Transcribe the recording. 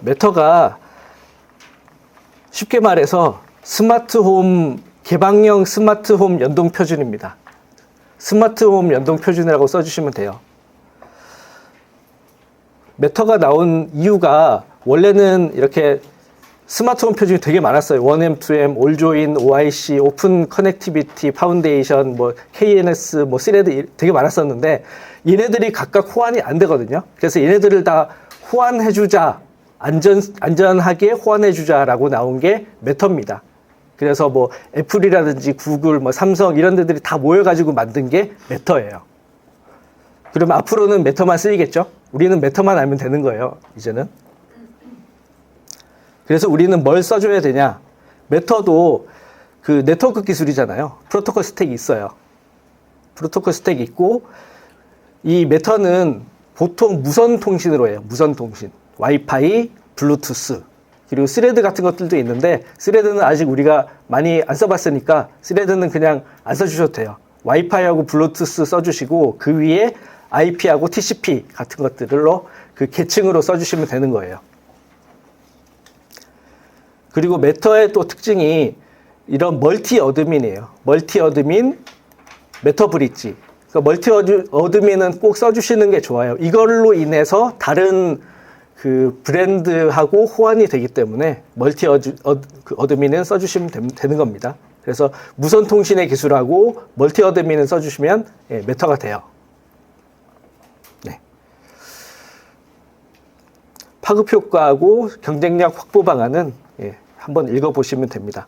메터가 쉽게 말해서 스마트홈 개방형 스마트홈 연동 표준입니다. 스마트홈 연동 표준이라고 써주시면 돼요. 메터가 나온 이유가 원래는 이렇게 스마트홈 표준이 되게 많았어요. 1M, 2M, 올조인, OIC, 오픈 커넥티비티, 파운데이션, 뭐 KNS, 뭐 시레드 되게 많았었는데 얘네들이 각각 호환이 안 되거든요. 그래서 얘네들을 다 호환해주자, 안전 안전하게 호환해 주자라고 나온 게 메터입니다. 그래서 뭐 애플이라든지 구글, 뭐 삼성 이런 데들이 다 모여가지고 만든 게 메터예요. 그러면 앞으로는 메터만 쓰이겠죠? 우리는 메터만 알면 되는 거예요. 이제는. 그래서 우리는 뭘 써줘야 되냐? 메터도 그 네트워크 기술이잖아요. 프로토콜 스택이 있어요. 프로토콜 스택이 있고 이 메터는 보통 무선 통신으로 해요. 무선 통신. 와이파이, 블루투스, 그리고 스레드 같은 것들도 있는데 스레드는 아직 우리가 많이 안 써봤으니까 스레드는 그냥 안 써주셔도 돼요. 와이파이하고 블루투스 써주시고 그 위에 IP하고 TCP 같은 것들로 그 계층으로 써주시면 되는 거예요. 그리고 메터의 또 특징이 이런 멀티 어드민이에요. 멀티 어드민, 메터 브릿지. 그러니까 멀티 어드- 어드민은 꼭 써주시는 게 좋아요. 이걸로 인해서 다른 그 브랜드하고 호환이 되기 때문에 멀티 어드, 어드, 그 어드민은 써주시면 됨- 되는 겁니다. 그래서 무선 통신의 기술하고 멀티 어드민을 써주시면 예, 메터가 돼요. 네. 파급 효과하고 경쟁력 확보 방안은 예, 한번 읽어보시면 됩니다.